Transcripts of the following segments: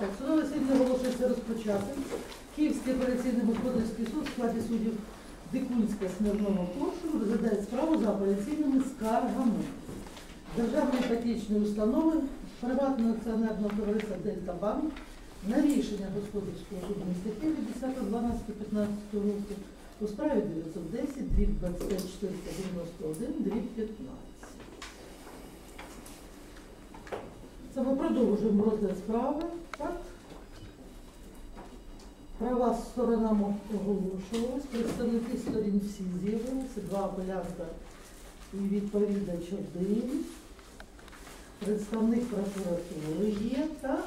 Так, судове засідання оголошується розпочатим. Київський апеляційний господарський суд в складі суддів Дикунська Смирнова Коршун розглядає справу за апеляційними скаргами Державної іпотечної установи приватного акціонерного товариства Дельта Банк на рішення господарського суду міста Києва 10.12.15 року у справі 910 дріб 25 491 дріб 15. Це ми продовжуємо розгляд справи. Так? Права сторонам оголошувалась, представники сторін всі з'явилися, два апелянта і відповідач один. Представник прокуратури є, так?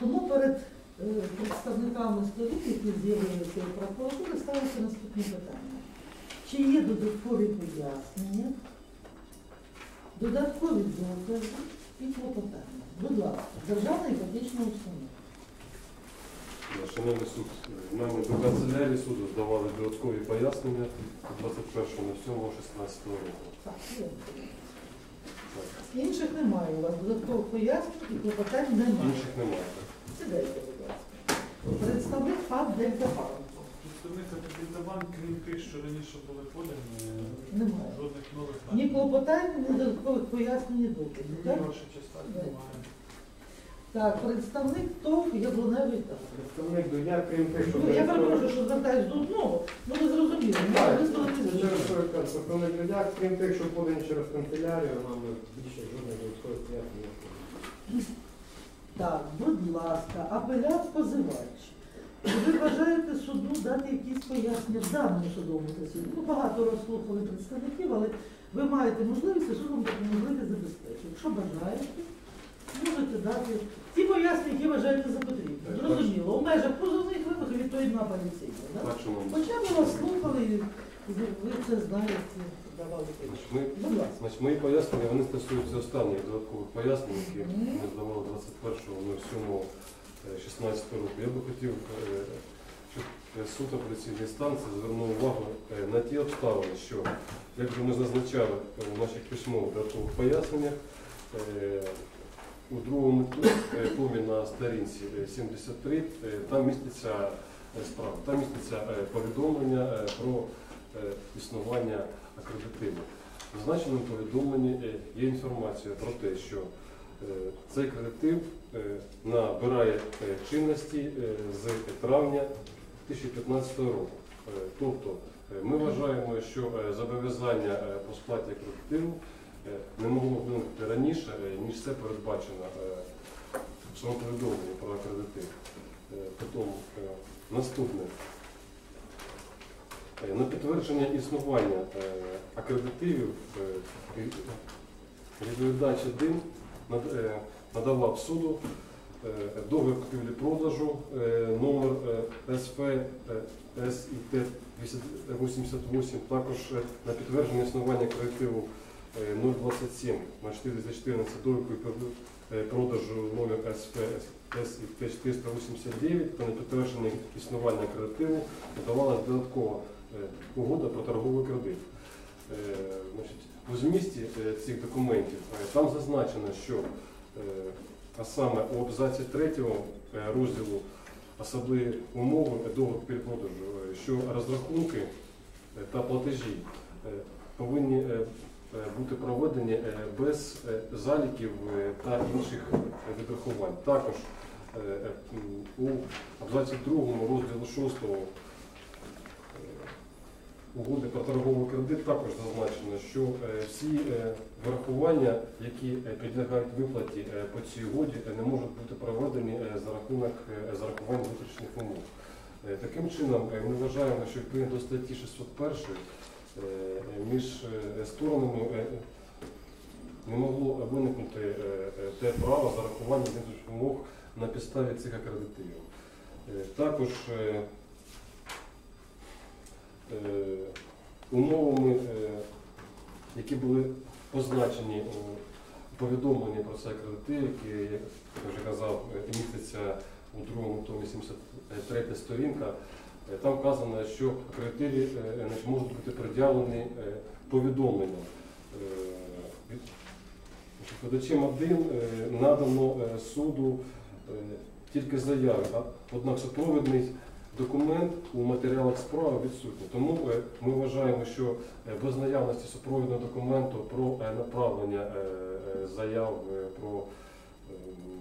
Тому перед е, представниками сторін, які з'явилися у прокуратури, ставиться наступні питання. Чи є додаткові пояснення, додаткові докази і клопотання? Будь ласка, державна іпотечна установа. Шановний суд, нами до канцелярії суду здавали додаткові пояснення 21.07.16 року. Так, є. Інших немає у вас, додаткових пояснень і клопотань немає. Інших немає. Сідайте, будь ласка. Представник ФАБ Дельта Банк. Представник Капітабан, крім тих, що раніше були подані, Немає. жодних нових Ні клопотань, ні додаткових пояснень, доказів. Ні, Так? ваша частина Так. немає. так, представник ТОВ Яблуневий так. Представник до я, крім тих, що... Ну, я перепрошую, що звертаюсь до одного, ну ви зрозуміли, Так, ми висловити це через що я представник до я, крім тих, що подані через канцелярію, нам більше жодних додаткових пояснень не потрібно. Так, будь ласка, апелят позивач. Ви бажаєте суду дати якісь пояснення в даному судовому засіданні? Ну, багато розслухали представників, але ви маєте можливість судом можливість забезпечити. Якщо бажаєте, можете дати ті пояснення, які вважаєте за потрібне. Так, Зрозуміло, у межах позовних вимог відповідно апеляційно. Хоча ми вас слухали, і ви це знаєте, давали Значить, мої пояснення вони стосуються останніх додаткових пояснень, які ми здавали 21.07.16 року. Я би хотів, е, щоб суд апеляційної станції звернув увагу е, на ті обставини, що, як вже ми зазначали в наших письмових додаткових поясненнях, е, у другому е, томі на сторінці е, 73 е, там міститься е, справа, там міститься е, повідомлення е, про е, існування акредитиву. В зазначеному повідомленні е, є інформація про те, що е, цей е, набирає е, чинності е, з травня 2015 року. Е, Тобто е, ми вважаємо, що е, зобов'язання е, по сплаті кредитиву е, не могло виникнути раніше, е, ніж це передбачено е, в самому повідомленні про акредитив. Е, Потім е, наступне. Е, На підтвердження існування е, акредитивів е, відповідач один е, надавав суду е, договір купівлі-продажу е, номер СФ СІТ 88, також на підтвердження існування кредитиву е, 027 на 414 довідку продажу номер СФ СІТ 489 та на підтвердження існування кредитиву надавалась додаткова угода про торговий кредит. У змісті е, цих документів е, там зазначено, що е, а саме у абзаці 3 розділу особливі умови договору перепродажу, що розрахунки та платежі повинні бути проведені без заліків та інших відрахувань. Також у абзаці 2 розділу 6 угоди про торговий кредит також зазначено, що е, всі е, вирахування, які е, підлягають виплаті по цій угоді, не можуть бути проведені за рахунок зарахувань внутрішніх умов. Таким чином, ми вважаємо, що відповідно до статті 601 е, між сторонами не могло виникнути те право зарахування внутрішніх умов на підставі цих акредитивів. Також умовами, е, які були позначені у повідомленні про цей кредитив, які, як я вже казав, е, міститься у другому томі 73 сторінка. Е, Там вказано, що кредитиві е, можуть бути пред'явлені е, повідомлення. Е, від- значить, Подачем один е, надано е, суду е, тільки заяви, однак супровідний документ у матеріалах справи відсутній. Тому е, ми вважаємо, що е, без наявності супровідного документу про е, направлення е, е, заяв е, про ем,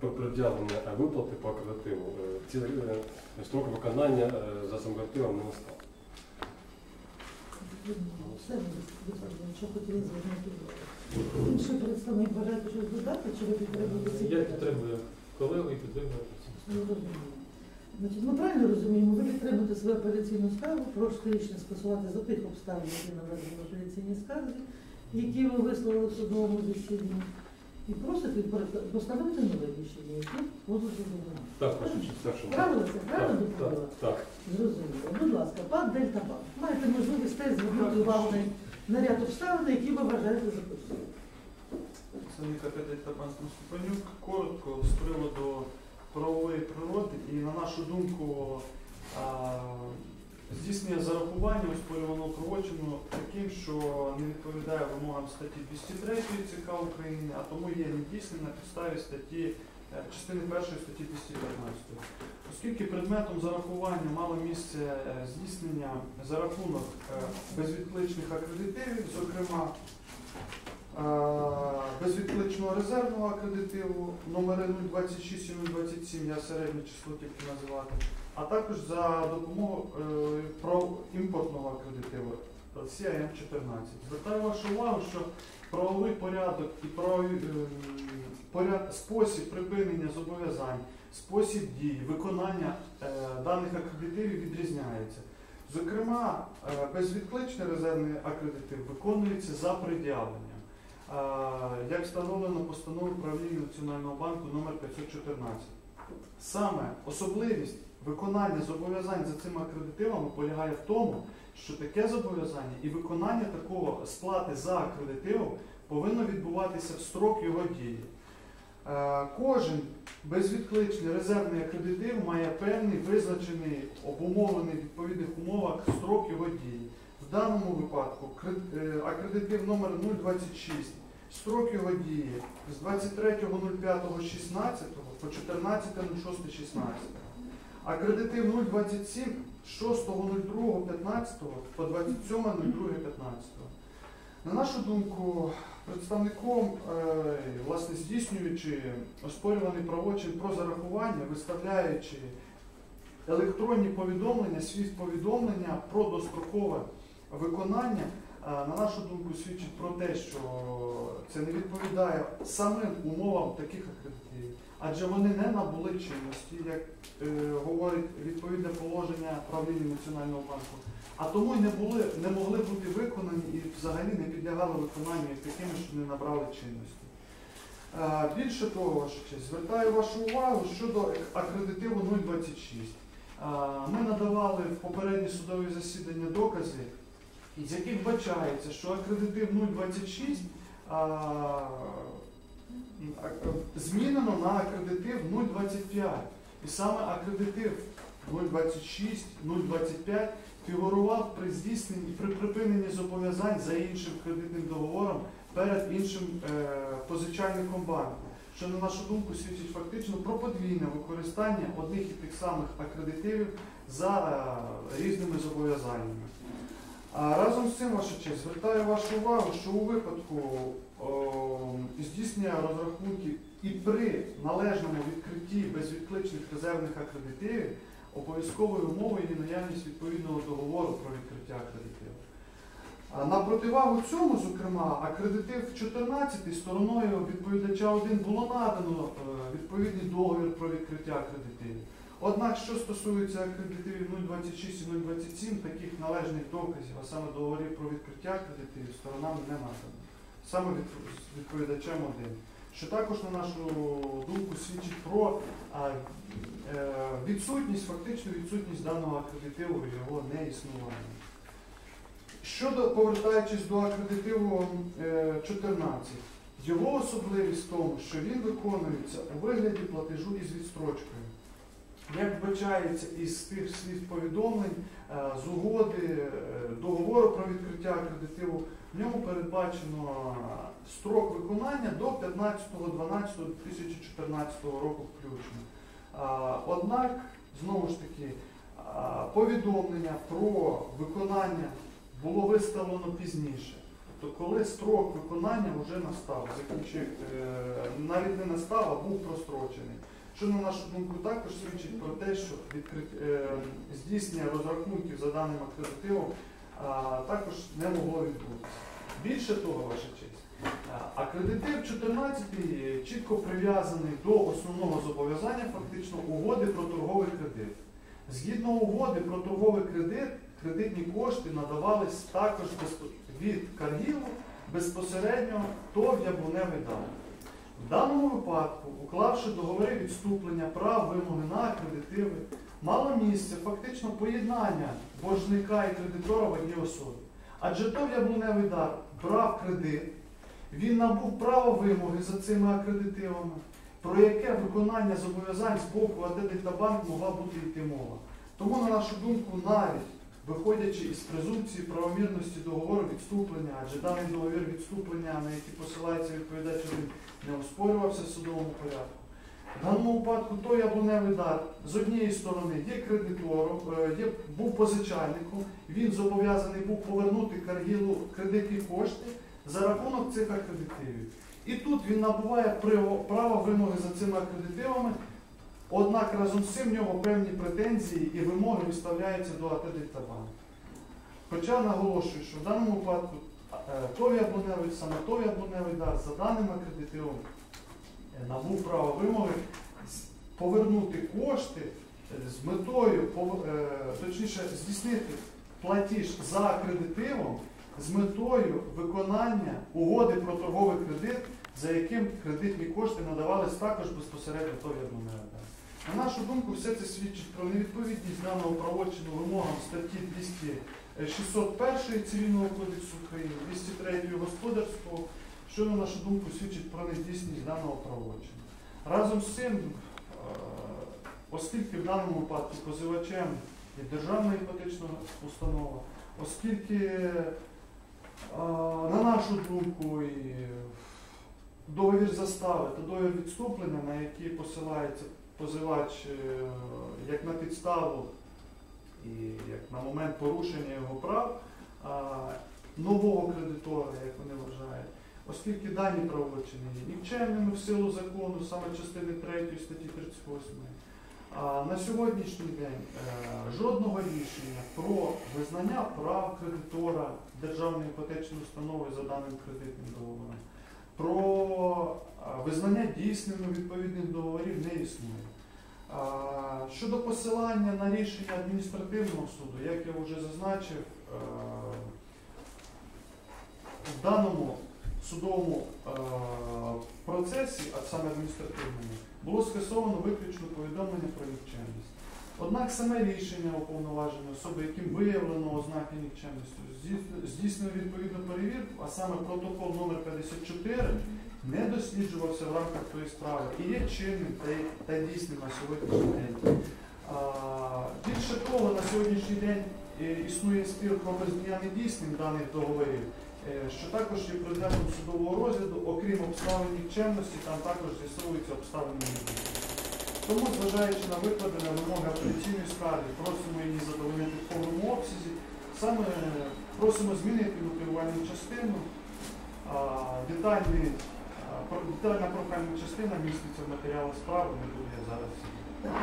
про пред'явлення е, виплати по акредитиву, е, ці е, строки виконання е, за цим колективом не настав. Все, що хотіли звернути увагу. Інший представник бажаєте щось додати, чи ви підтримуєте Я підтримую колегу і підтримую. Ну. Значить, ми правильно розуміємо, ви підтримуєте свою апеляційну скаргу, просите рішення скасувати за тих обставин, які наведені в апеляційній скарзі, які ви висловили в судовому засіданні, і просите постановити нове рішення, які будуть задоволені. Так, прошу. Правильно це? Правильно Так, доповіла? так. Зрозуміло. Будь ласка, пан Дельта Банк. Маєте можливість теж звернути увагу на, на ряд обставин, які ви вважаєте за потрібне. Представник АПД Табан Степанюк. Коротко з приводу правової природи і на нашу думку здійснення зарахування оспорюваного правочину таким, що не відповідає вимогам статті 203 ЦК України, а тому є недійсним на підставі статті частини 1 статті 215. Оскільки предметом зарахування мало місце е, здійснення за рахунок е, безвідкличних акредитивів, зокрема е, безвідкличного резервного акредитиву, номери 026 і 027, я середнє число тільки називати, а також за допомогою про імпортного акредитиву CIM 14. Звертаю вашу увагу, що правовий порядок і правовий е, поряд, спосіб припинення зобов'язань, спосіб дії, виконання е, даних акредитивів відрізняється. Зокрема, е, безвідкличний резервний акредитив виконується за пред'явленням, е, як встановлено постановою правління Національного банку номер 514. Саме особливість виконання зобов'язань за цими акредитивами полягає в тому, що таке зобов'язання і виконання такого сплати за акредитивом повинно відбуватися в строк його дії. Е, Кожен безвідкличний резервний акредитив має певний визначений, обумовлений в відповідних умовах строк його дії. В даному випадку е, акредитив номер 026, строк його дії з 23.05.16 по 14.06.16. Акредитив 027 з 6.02.15 по 27.02.15. На нашу думку, представником, е, власне, здійснюючи оспорюваний правочин про зарахування, виставляючи електронні повідомлення, світ повідомлення про дострокове виконання, е, на нашу думку, свідчить про те, що це не відповідає самим умовам таких акредитивів, адже вони не набули чинності, як е, говорить відповідне положення правління Національного банку а тому й не були, не могли бути виконані і взагалі не підлягали виконанню такими, що не набрали чинності. Е, Більше того, звертаю вашу увагу щодо акредитиву 026. Е, Ми надавали в попередні судові засідання докази, з яких бачається, що акредитив 026 а, а, змінено на акредитив 025. І саме акредитив 026, 025 фігурував при здійсненні при припиненні зобов'язань за іншим кредитним договором перед іншим е, позичальником банку, що на нашу думку свідчить фактично про подвійне використання одних і тих самих акредитивів за е, різними зобов'язаннями. А разом з цим, ваша честь, звертаю вашу увагу, що у випадку здійснення розрахунків і при належному відкритті безвідкличних резервних акредитивів обов'язковою умовою є наявність відповідного договору про відкриття акредитиву. На противагу цьому, зокрема, акредитив 14 стороною відповідача 1 було надано е, відповідний договір про відкриття акредитивів. Однак, що стосується акредитивів 026 і 027, таких належних доказів, а саме договорів про відкриття акредитивів, сторонам не надано. Саме відповідачем 1. Що також, на нашу думку, свідчить про е, відсутність, фактичну відсутність даного акредитиву і його неіснування. Щодо, повертаючись до акредитиву е, 14, його особливість в тому, що він виконується у вигляді платежу із відстрочкою. Як вбачається із тих слів повідомлень, е, з угоди, е, договору про відкриття акредитиву, в ньому передбачено строк виконання до 15.12.2014 року включно. Однак, знову ж таки, повідомлення про виконання було виставлено пізніше. Тобто, коли строк виконання вже настав, закінчив, е, навіть не настав, а був прострочений. Що, на нашу думку, також свідчить про те, що е, здійснення розрахунків за даним акредитивом також не могло відбутися. Більше того, ваша честь, акредитив 14 чітко прив'язаний до основного зобов'язання, фактично угоди про торговий кредит. Згідно угоди про торговий кредит, кредитні кошти надавались також від Каргілу безпосередньо ТОВ Яблуневий дар. В даному випадку, уклавши договори відступлення прав вимоги на акредитиви, мало місце фактично поєднання боржника і кредитора в одній особі. Адже ТОВ Яблуневий дар брав кредит, він набув право вимоги за цими акредитивами, про яке виконання зобов'язань з боку АТ Дельтабанк могла бути йти мова. Тому, на нашу думку, навіть виходячи із презумпції правомірності договору відступлення, адже даний договір відступлення, на який посилається відповідач, він не оспорювався в судовому порядку. В даному випадку той яблуневий дар з однієї сторони є кредитором, е, є, був позичальником, він зобов'язаний був повернути Каргілу кредитні кошти за рахунок цих акредитивів. І тут він набуває право вимоги за цими акредитивами, однак разом з цим в нього певні претензії і вимоги виставляються до АТ Дельтабанк. Хоча наголошую, що в даному випадку е, той яблуневий, саме той яблуневий дар за даним акредитивом набув право вимоги повернути кошти е, з метою, е, точніше, здійснити платіж за акредитивом з метою виконання угоди про торговий кредит, за яким кредитні кошти надавались також безпосередньо яблуневий дар. На нашу думку, все це свідчить про невідповідність даного правочину вимогам статті 200 е, 601 Цивільного кодексу України, 203 Господарського, що, на нашу думку, свідчить про недійсність даного правочину. Разом з цим, е, оскільки в даному випадку позивачем є державна іпотечна установа, оскільки, е, на нашу думку, і договір застави та договір відступлення, на який посилається позивач е, як на підставу і як на момент порушення його прав нового кредитора, як вони вважають, оскільки дані правочини є нікчемними в силу закону, саме частини 3 статті 38. А на сьогоднішній день е, жодного рішення про визнання прав кредитора державної іпотечної установи за даним кредитним договором, про визнання дійсними відповідних договорів не існує. Щодо посилання на рішення адміністративного суду, як я вже зазначив, е, в даному судовому е, процесі, а саме адміністративному, було скасовано виключно повідомлення про нікчемність. Однак саме рішення уповноваженої особи, яким виявлено ознаки нікчемності, здійснює відповідну перевірку, а саме протокол номер 54 не досліджувався в рамках тої справи і є чинним та, та дійсним на сьогоднішній день. А, більше того, на сьогоднішній день е, існує спір про визнання недійсним даних договорів, е, що також є предметом судового розгляду, окрім обставин нікчемності, там також з'ясовуються обставини недійсності. Тому, зважаючи на викладене вимоги апеляційної скарги, просимо її задовольнити в повному обсязі. Саме е, просимо змінити мотивувальну частину. Детальні, детальна прохальна частина міститься в матеріалах справи, не буду я зараз. Так,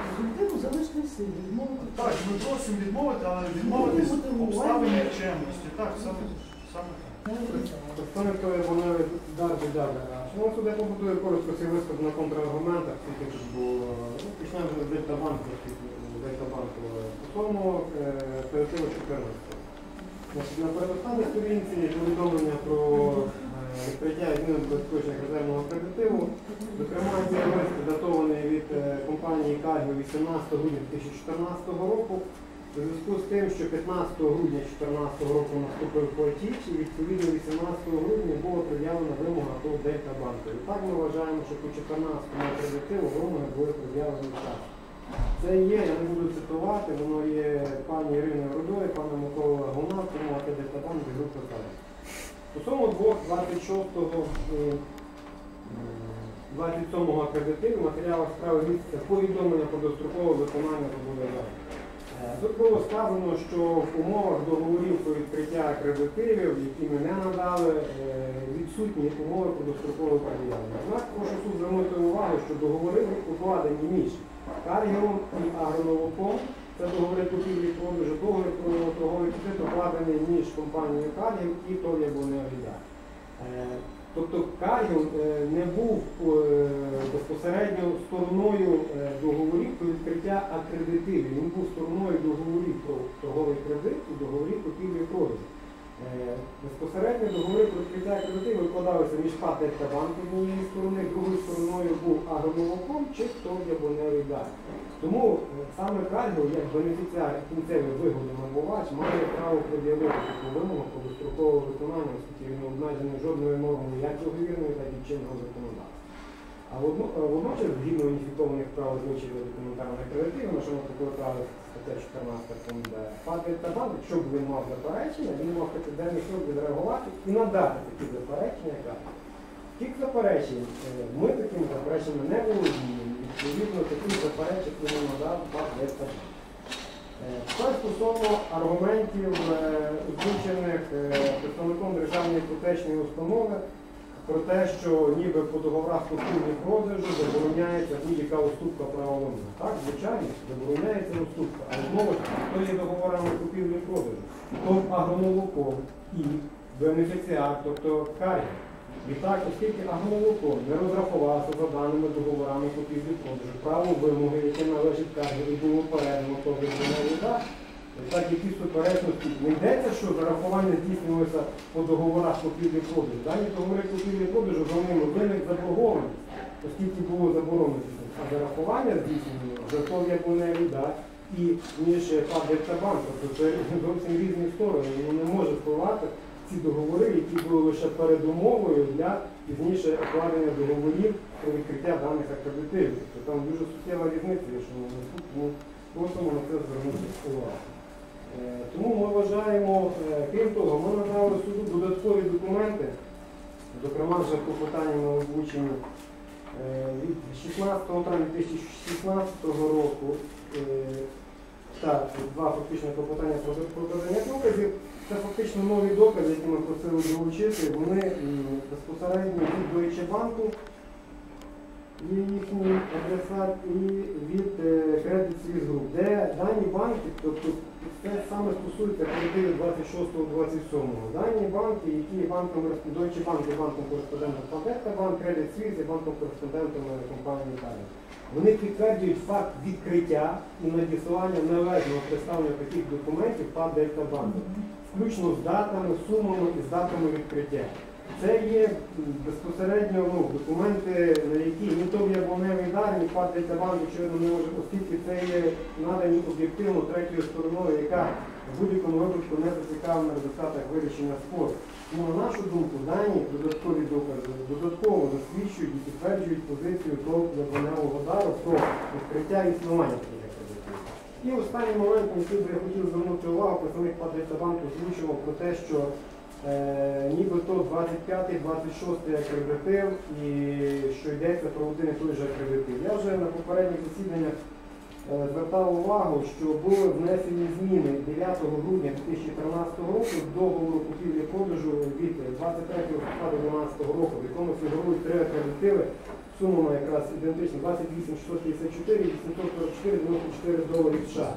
залишити силі, відмовити. Так, ми просимо відмовити, але відмовити з Мотивування. обставин нікчемності. Так, саме, саме так. Представник той вони дар далі. Шановний суд, я побудую коротко цей виступ на контраргументах, тільки тут було. Ну, вже з Дельтабанку, Дельтабанку. Стосовно е, 14. Значить, На передостанній сторінці повідомлення про е, відкриття зміни до спрощення резервного кредитиву. Зокрема, цей лист датований від е, компанії Кальго 18 грудня 2014 року. У зв'язку з тим, що 15 грудня 2014 року наступив платіж і відповідно 18 грудня було пред'явлена вимога до Дельта банку. І так ми вважаємо, що по 14 кредитиву вимоги були пред'явлені час. Це є, я не буду цитувати, воно є пані Іриною Рудою, паном Миколою Гуна, тому Дельта банк і група Стосовно двох 26-го і, 27-го акредитиву в матеріалах справи міститься повідомлення про дострокове виконання зобов'язань. Е, Тут було сказано, що в умовах договорів про відкриття акредитивів, які ми не надали, е, відсутні умови про дострокове пред'явлення. Однак прошу суд звернути увагу, що договори укладені між Каргілом і Агроновоком. Це договори купівлі продажу, договір про торговий кредит укладений між компанією Каргіл і Тов'я Бонеовіда. Тобто Каргіл е, не був е, безпосередньо стороною е, договорів про відкриття акредитивів. Він був стороною договорів про торговий кредит і договорів купівлі продажу. Е, Безпосередньо договори про відкриття акредитивів викладалися між ПАТ та банк однієї сторони, другою стороною був агромолоком чи Тов'я Бонеовий Дар. Тому е, саме Каргіл, як бенефіціар кінцевої вигоди набувач, має право пред'явити таку вимогу про дострокове виконання, оскільки він не обмежений жодною нормою як договірної, так і чинного законодавства. А е, водночас, згідно уніфікованих прав злочинів документарних кредитів, на що ми покладали стаття 14 пункт Б, ПАД якщо б він мав заперечення, він мав п'ятиденний срок відреагувати і надати такі заперечення Каргілу. Тих заперечень е, ми такими запереченнями не володіємо. Відповідно, таких заперечень не надав ПАД Банк. Тепер стосовно аргументів, е, озвучених е, представником державної іпотечної установи про те, що ніби по договорах купівлі продажу забороняється будь-яка уступка правовина. Так, звичайно, забороняється уступка, але знову ж хто є договорами купівлі продажу, то агромолоком і бенефіціар, тобто кар'єр. І так, оскільки агромолоко не розрахувався за даними договорами купівлі продажу, право вимоги, яке належить кар'єру, було передано, то відмінили так. Які суперечності не йдеться, що зарахування здійснювалося по договорах купівлі продажу. Дані договори купівлі продажу за ними виник заборгованість, оскільки було заборонено. А зарахування здійснювало Верхов'я Буневі, да, і між ПАД та банк. Тобто це зовсім різні сторони. Воно не може впливати ці договори, які були лише передумовою для пізніше укладення договорів про відкриття даних акредитивів. Тобто там дуже суттєва різниця, якщо ми тому просимо на це звернути увагу. Е, Тому ми вважаємо, е, крім того, ми надали суду додаткові документи, зокрема вже по питанням на озвученні е, від 16 травня 2016 року. Так, два фактично клопотання про подання доказів. Це фактично нові докази, які ми просили долучити. Вони безпосередньо від Deutsche Bank, є їхній адресат, і від Credit Suisse Group, де дані банки, тобто саме стосується кредитів 26-27. Дані банки, які банком Deutsche Bank є банком кореспондентом Пандекта Банк, Credit Suisse є банком кореспондентом компанії Італії. Вони підтверджують факт відкриття і надіслання належного представлення таких документів та Дельта Банку, включно з датами, сумами і з датами відкриття. Це є безпосередньо ну, документи, на які ні то є волневий дар, ні Дельта Банк, очевидно, не може, оскільки це є надані об'єктивно третьою стороною, яка в будь-якому випадку не зацікавлена в результатах вирішення спору. Тому, на нашу думку, дані додаткові докази додатково засвідчують і підтверджують позицію того яблуневого дару про відкриття існування таких акредитів. І останній момент, на який би я хотів звернути увагу, представник Падриця банку озвучував про те, що е, нібито 25-26 акредитив і що йдеться про один і той же акредитив. Я вже на попередніх засіданнях е, звертав увагу, що були внесені зміни 9 грудня 2013 року до договору купівлі продажу від 23 листопада 2012 року, в якому фігурують три акредитиви. Сумами якраз ідентичні 28 654 844 94 доларів США.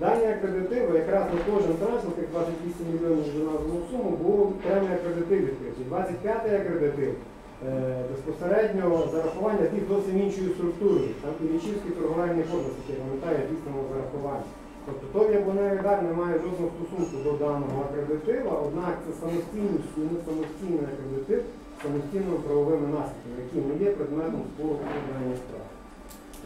Дані акредитиви якраз на кожен на тих 28 мільйонів названу суму, був окремий акредитив відкритий. 25-й акредитив е, безпосередньо зарахування з них зовсім іншою структурою. Там і Лічівський торговельний кодекс, який пам'ятає дійсного зарахування. Тобто той абоневий дар не має жодного стосунку до даного акредитива, однак це самостійні суми, самостійний акредитив самостійними правовими наслідками, які не є предметом спору подання справ.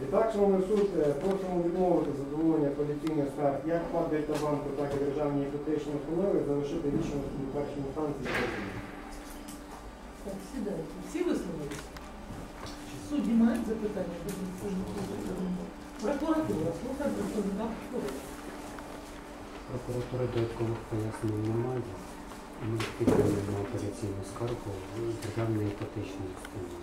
І так, шановний суд, е, просимо відмовити задоволення апеляційних скарг як ПАД Дельта банку, так і державні іпотечні установи, залишити рішення суду першої інстанції. Так, сідайте. Всі висловилися? Судді мають запитання до? Прокуратура, слухай представника прокуратури. Прокуратури додаткових пояснень немає. Ми підтримуємо апеляційну скаргу державної іпотечної установи.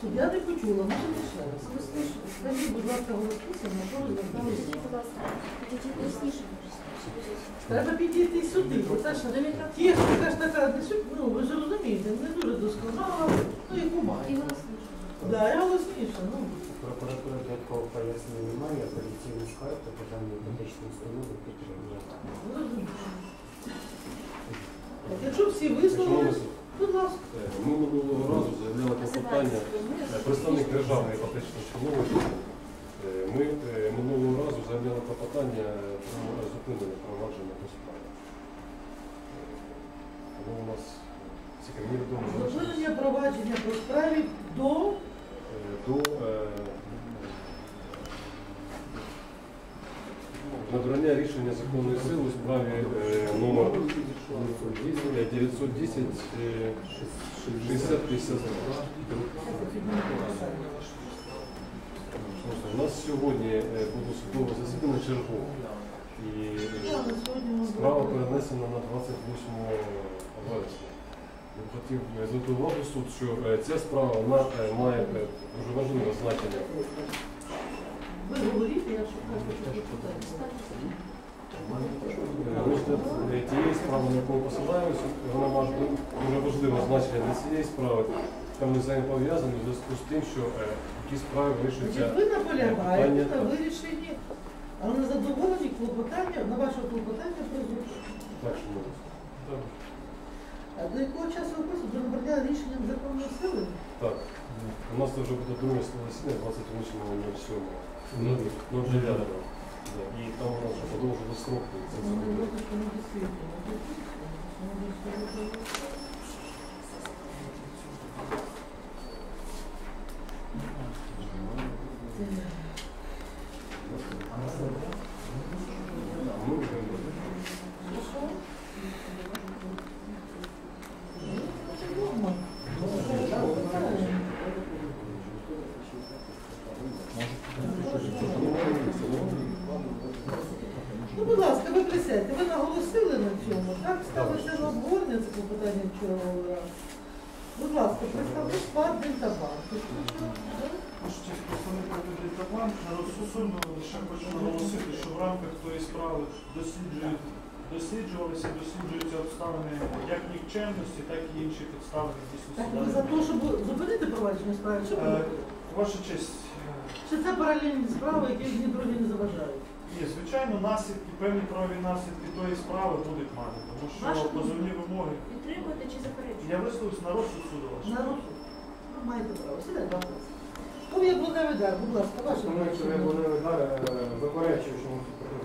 Суддя не почула, не ще раз. Ви слиш- Скажіть, будь ласка, голосніше, на що ви зверталися? Будь ласка, підійдіть голосніше. Треба підійти сюди, бо це ж така ж така ну ви ж розумієте, не дуже досконала, ну і І кумає. Да, я голосніше, ну. Прокуратура додаткового пояснення немає, апеляційну скаргу державної іпотечної установи підтримує. Якщо всі суд, будь ласка. е, Ми минулого разу заявляли клопотання. Е, Представник державної іпотечної установи. е, Ми минулого разу заявляли клопотання про зупинення провадження по справі. Тому у нас цікаві відомо Зупинення провадження по справі до до е, набрання рішення законної сили у справі е, номер 910 е, 60 52. У нас сьогодні е, було судове засідання чергове. І справа перенесена на 28 вересня. Я б хотів е, звернути увагу суд, що е, ця справа вона е, має дуже важливе значення. Ви говорите, я шукаю тієї справи, на яку ми посилаємося, вона має дуже важливе значення для цієї справи. Там не взаємопов'язані в зв'язку з тим, що такі справи вирішуються. Ви наполягаєте на вирішенні, але не задоволені клопотання, на ваше клопотання про. Так, що ми А до якого часу опису набрання рішенням законної сили? Так. У нас це вже буде друге засідання 28.07. Ну, ну, вже рядом. І там у нас вже подовжили сроки. Це Ну, зробили. роботи, що не дійсно. Ну, дійсно. Ми вже Ну, будь ласка, ви присядьте. Ви наголосили на цьому, так? Ставиться на обговорення це клопотання вчора. разу. Будь ласка, представник ПАД Дельтабанк. Ваша честь, представник На розсусульно лише хочу наголосити, що в рамках тої справи досліджують, досліджувалися, досліджуються обставини як нікчемності, так і інші підстави дійсно Так ви за те, щоб зупинити провадження справи, чи Е. Ваша честь, е, Чи це паралельні справи, які одні другі не заважають? ні, звичайно, наслідки, певні правові наслідки тої справи будуть мати, тому Ваша що думка? позовні вимоги. Підтримуєте чи заперечуєте? Я висловився на розсуд суду ваш. На руку. Ви маєте право. Сідайте, будь ласка. Повія Блудевий дар, будь ласка, ваше Основне, що я вони заперечую, що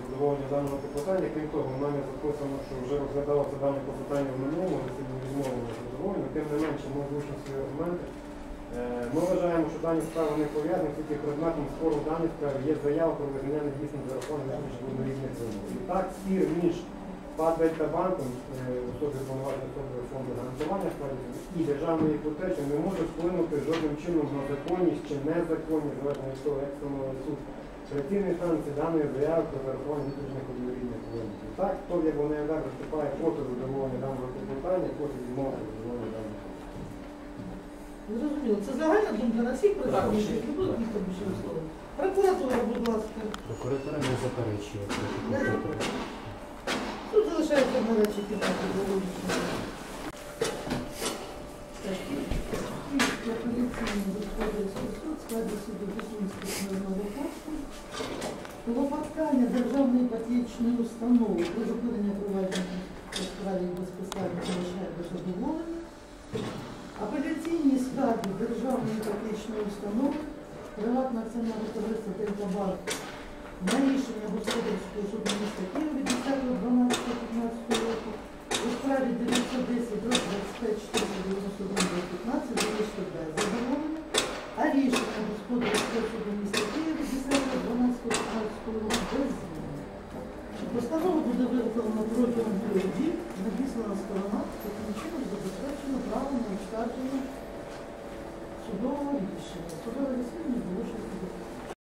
задоволення даного клопотання. Крім того, в мене записано, що вже розглядалося дане клопотання в минулому, засіданні відмовлено задоволення. Тим не менше, ми озвучимо свої аргументи. Е, Ми вважаємо, що дані справи не пов'язані, тільки предметом спору в даній справі є заява про визнання недійсним зарахування міжнародних вимог. І так, спір між ПАД Дельтабанком, е, особи повноважної особи фонду гарантування вкладів і державною іпотечою не може вплинути жодним чином на законність чи незаконність, залежно від того, як суд. Працівний станції даної заяви про зарахування внутрішніх однорідних вимог. Так, хто як вони так виступає проти задоволення даного клопотання, проти відмови задоволення даного. Зрозуміло. Це загальна думка на всіх які будуть ніхто більше висловити. Прокуратура, будь ласка. Прокуратура не заперечує залишається на речі кімнати до вуличного. Так, і апеляційний господарський суд складе суду Бісунського смирного кошту. Клопотання Державної іпотечної установи про зупинення провадження справі безпосередньо залишає задоволення. Апеляційні скарги Державної іпотечної установи приватного акціонерного товариства «Дельтабанк» на рішення господарського суду міста Києва від 10.12.15 року у справі 910 до 25 491 15 залишити без задоволення, а рішення господарського суду міста Києва від 10.12.15 року без зміни. Постанова буде виготовлена протягом трьох діб, надіслана сторона, таким чином забезпечено право на оскарження судового рішення. Судове засідання було 6